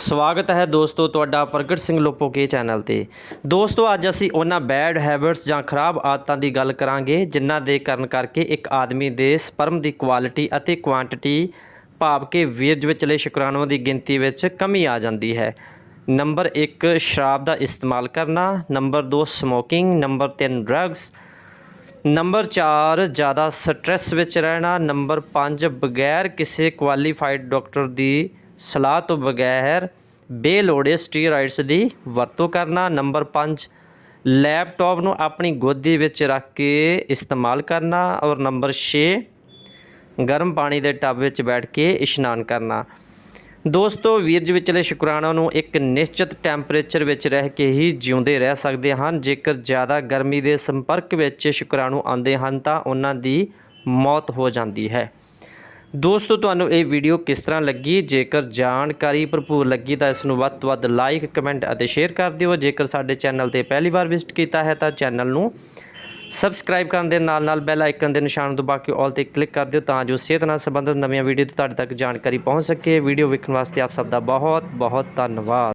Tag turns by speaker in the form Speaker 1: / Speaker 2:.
Speaker 1: ਸਵਾਗਤ ਹੈ ਦੋਸਤੋ ਤੁਹਾਡਾ ਪ੍ਰਗਟ ਸਿੰਘ ਲੋਪੋਕੇ ਚੈਨਲ ਤੇ। ਦੋਸਤੋ, ਅੱਜ ਅਸੀਂ ਉਹਨਾਂ ਬੈਡ ਹੈਬਿਟਸ ਜਾਂ ਖਰਾਬ ਆਦਤਾਂ ਦੀ ਗੱਲ ਕਰਾਂਗੇ, ਜਿਨ੍ਹਾਂ ਦੇ ਕਾਰਨ ਕਰਕੇ ਇੱਕ ਆਦਮੀ ਦੇ ਸਪਰਮ ਦੀ ਕੁਆਲਿਟੀ ਅਤੇ ਕੁਆਂਟੀਟੀ ਭਾਵ ਕਿ ਵੀਰਜ ਵਿਚਲੇ ਸ਼ੁਕਰਾਣੂਆਂ ਦੀ ਗਿਣਤੀ ਵਿੱਚ ਕਮੀ ਆ ਜਾਂਦੀ ਹੈ। ਨੰਬਰ 1 ਸ਼ਰਾਬ ਦਾ ਇਸਤੇਮਾਲ ਕਰਨਾ। Number 2 smoking number 3 drugs number 4 ਜ਼ਿਆਦਾ ਸਟ੍ਰੈਸ ਵਿੱਚ ਰਹਿਣਾ। ਨੰਬਰ 5 ਬਗੈਰ ਕਿਸੇ ਕੁਆਲੀਫਾਈਡ ਡਾਕਟਰ ਦੀ ਸਲਾਹ ਤੋਂ ਬਗੈਰ ਬੇਲੋੜੇ ਸਟੀਰਾਇਡਸ ਦੀ ਵਰਤੋਂ ਕਰਨਾ। ਨੰਬਰ ਪੰਜ, ਲੈਪਟਾਪ ਨੂੰ ਆਪਣੀ ਗੋਦੀ ਵਿੱਚ ਰੱਖ ਕੇ ਇਸਤੇਮਾਲ ਕਰਨਾ। ਔਰ ਨੰਬਰ 6 ਗਰਮ ਪਾਣੀ ਦੇ ਟੱਬ ਵਿੱਚ ਬੈਠ ਕੇ ਇਸ਼ਨਾਨ ਕਰਨਾ। ਦੋਸਤੋ ਵੀਰਜ ਵਿਚਲੇ ਸ਼ੁਕਰਾਣੂ ਨੂੰ ਇੱਕ ਨਿਸ਼ਚਿਤ ਟੈਂਪਰੇਚਰ ਵਿੱਚ ਰਹਿ ਕੇ ਹੀ ਜਿਉਂਦੇ ਰਹਿ ਸਕਦੇ ਹਨ। ਜੇਕਰ ਜ਼ਿਆਦਾ ਗਰਮੀ ਦੇ ਸੰਪਰਕ ਵਿੱਚ ਸ਼ੁਕਰਾਣੂ ਆਉਂਦੇ ਹਨ ਤਾਂ ਉਹਨਾਂ ਦੀ ਮੌਤ ਹੋ ਜਾਂਦੀ ਹੈ। ਦੋਸਤੋ, ਤੁਹਾਨੂੰ ਇਹ ਵੀਡੀਓ ਕਿਸ ਤਰ੍ਹਾਂ ਲੱਗੀ? ਜੇਕਰ ਜਾਣਕਾਰੀ ਭਰਪੂਰ ਲੱਗੀ ਤਾਂ ਇਸ ਨੂੰ ਵੱਧ ਤੋਂ ਵੱਧ ਲਾਈਕ ਕਮੈਂਟ ਅਤੇ ਸ਼ੇਅਰ ਕਰ ਦਿਓ। ਜੇਕਰ ਸਾਡੇ ਚੈਨਲ ਤੇ ਪਹਿਲੀ ਵਾਰ ਵਿਜ਼ਿਟ ਕੀਤਾ ਹੈ ਤਾਂ ਚੈਨਲ ਨੂੰ ਸਬਸਕ੍ਰਾਈਬ ਕਰਨ ਦੇ ਨਾਲ ਨਾਲ ਬੈਲ ਆਈਕਨ ਦੇ ਨਿਸ਼ਾਨ ਨੂੰ ਦਬਾ ਕੇ ਆਲ ਤੇ ਕਲਿੱਕ ਕਰ ਦਿਓ ਤਾਂ ਜੋ ਸਿਹਤ ਨਾਲ ਸੰਬੰਧਿਤ ਨਵੀਆਂ ਵੀਡੀਓ ਤੁਹਾਡੇ ਤੱਕ ਜਾਣਕਾਰੀ ਪਹੁੰਚ ਸਕੇ। ਵੀਡੀਓ ਵੇਖਣ ਵਾਸਤੇ ਆਪ ਸਭ ਦਾ ਬਹੁਤ ਬਹੁਤ ਧੰਨਵਾਦ।